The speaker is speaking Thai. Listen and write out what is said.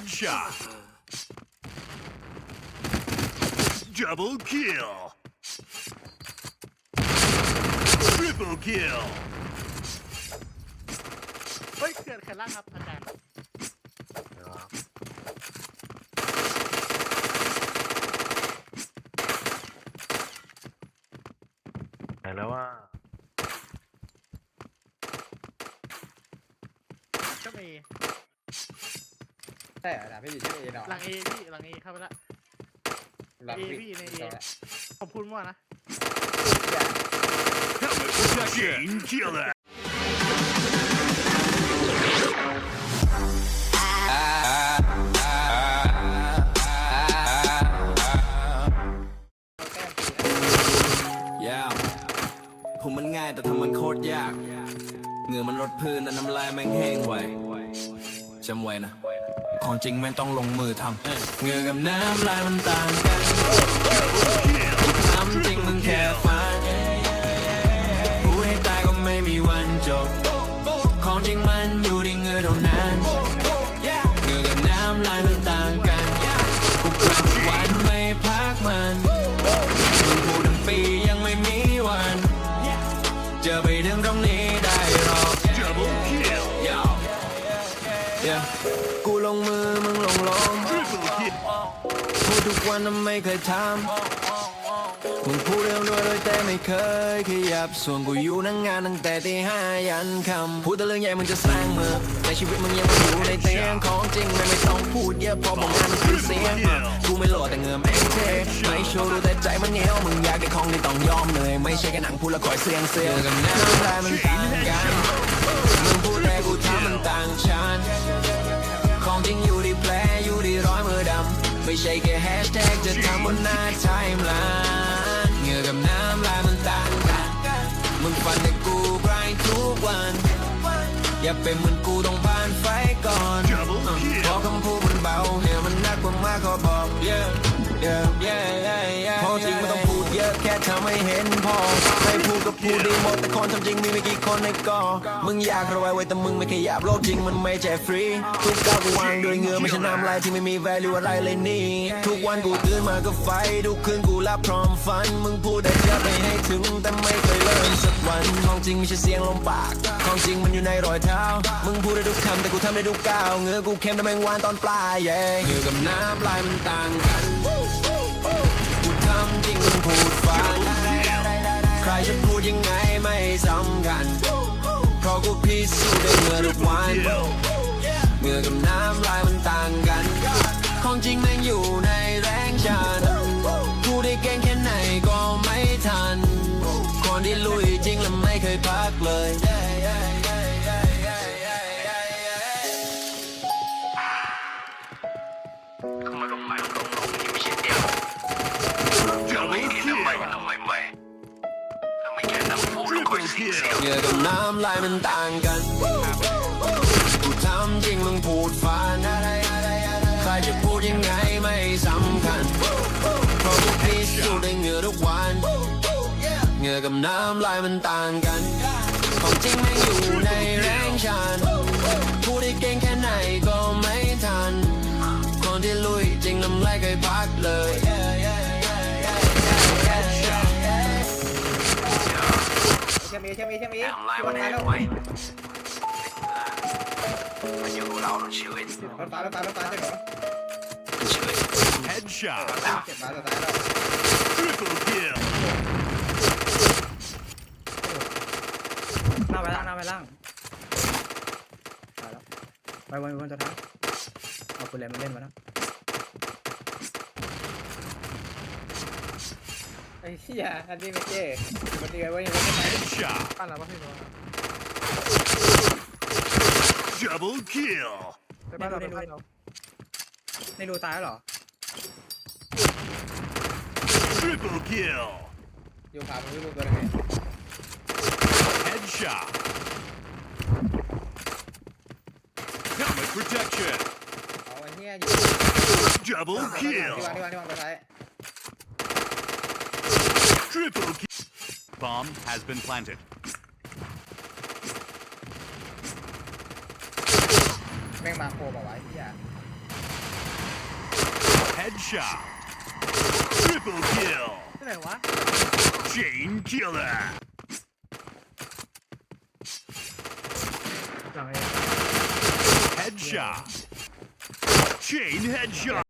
Headshot. Double kill. Triple kill. เฮ้ยเกิดขันล่างครับอาจารย์ ไหนแล้วว่า ก็มี ใช่เหรอนะพี่อยู่ที่เอเนาะหลังเอพี่หลังเอเข้าไปละหลังเอพี่พี่ในเอจอดละขอบคุณมากนะ Helmet protection. Chain killer. แต้มปีนะยาวผมมันง่ายแต่ทำมันโคตรยาก เหงื่อมันลดพื้นแต่น้ำลายแม่งแห้งไวจำไว้นะ ของจริงแม่งต้องลงมือทำเหงื่อกับน้ำลายมันต่างกันทำจริงมึงแค่ฝันพูดให้ตายก็ไม่มีวันจบ ของจริงมันอยู่ที่เหงื่อเท่านั้นเหงื่อกับน้ำลายมันต่างกันกูกลับวันไม่พักมัน วันแต่ไม่เคยทำมึงพูดเรื่องด้วยโดยแต่ไม่เคยขยับ ส่วนกูอยู่นั่งงานตั้งแต่ตีห้ายันคำพูดแต่เรื่องใหญ่มึงจะสร้างมือในชีวิตมึงยังไม่อยู่ในเตียงของจริงแม่งไม่ต้องพูดเยอะเพอบอกงานมันคือเสียงอะกูไม่โหลดแต่เงินแม่งเทไม่โชว์ดูแต่ใจมันเหนียวมึงอยากได้ของที่ต้องยอมเหนื่อยไม่ใช่แค่หนังพูดแล้วคอยเสียงเสียงกับน้ำลายมันต่างกัน ไม่ใช่แค่แฮชแท็กจะทำบนหน้าไทม์ไลน์เหงื่อกับน้ำลายมันต่างกันมึงฟันแต่กูกรายทุกวัน อย่าเป็นเหมือนกูต้องผ่านไฟก่อน Double kill เพราะคำพูดมันเบาเนี่ยมันหนักกว่ามากขอบอก yeah yeah yeah อะแค่เห็นพอใครพูดก็พูดดีหมดแต่คนทำจริงมีไม่กี่คนในกอมึงอยากรวยไว้แต่มึงไม่ขยับโลกจริงมันไม่ใช่ฟรีทุกก้าวกูวางด้วยเงือไม่ใช่น้ำลายที่ไม่มี value อะไรเลยนี่ ทุกวันกูตื่นมาก็ไฟทุกคืนกูรับพร้อมฝัน มึงพูดได้จะไปให้ถึงแต่ไม่เคยเริ่มสักวันของจริงไม่ใช่เสียงลมปากของจริงมันอยู่ในรอยเท้า มึงพูดได้ทุกคำแต่กูทำได้ทุกก้าวเงือกูเค็มแต่แมงวันตอนปลายเย่เงือกับน้ำลายมันต่างกัน ราะกูพิสูจน์ได้เมื่อทุกวันเมื่อกับน้ำลายมันต่างกัน ของจริงแม่งอยู่ในแรงฉันพูดได้เก่งแค่ไหนก็ไม่ทัน คนที่ลุยจริงและไม่เคยพักเลย เหงื่อกับน้ำลายมันต่างกันกูทำจริงมึงพูดฝันใครจะพูดยังไงไม่สำคัญเพราะกูพิสูจน์ได้เหงื่อทุกวันเหงื่อกับน้ำลายมันต่างกันของจริงไม่อยู่ในแรงฉัน เชื่อมเอเชื่อมเอเชื่อมเอทำลายมันรให้ถไว้มันอยู่เราทั้งชีวิตฟ้ารถฟ้ารถฟ้าใช่เหรอชีวิต Headshot. เก็บมาตัวท้ายแล้ว Triple kill. หน้าไปล่างหน้าไปล่างตายแล้วไปวนวนตัวท้ายเอาปืนอะไรมาเล่นมาแล้ว ไอ้เหี้ยอันนี้ไม่เจ๊มันเดือดไว้ยังไม่ไป Headshot. ปั้นแล้วป่ะพี่บอล Double kill. ไปบ้านเราไปบ้านเราในรูตายแล้วเหรอ Triple kill. อยู่ขวามือรูปตัวนึง Headshot. Helmet protection. เอาไอ้เหี้ยอยู่ Double ที่ kill. วางที่วางที่วางตัวท้าย Triple kill. Bomb has been planted. แม่งมาโคบอกว่าไอ้เหี้ย Headshot. Triple kill. Chain killer. Headshot. Chain headshot.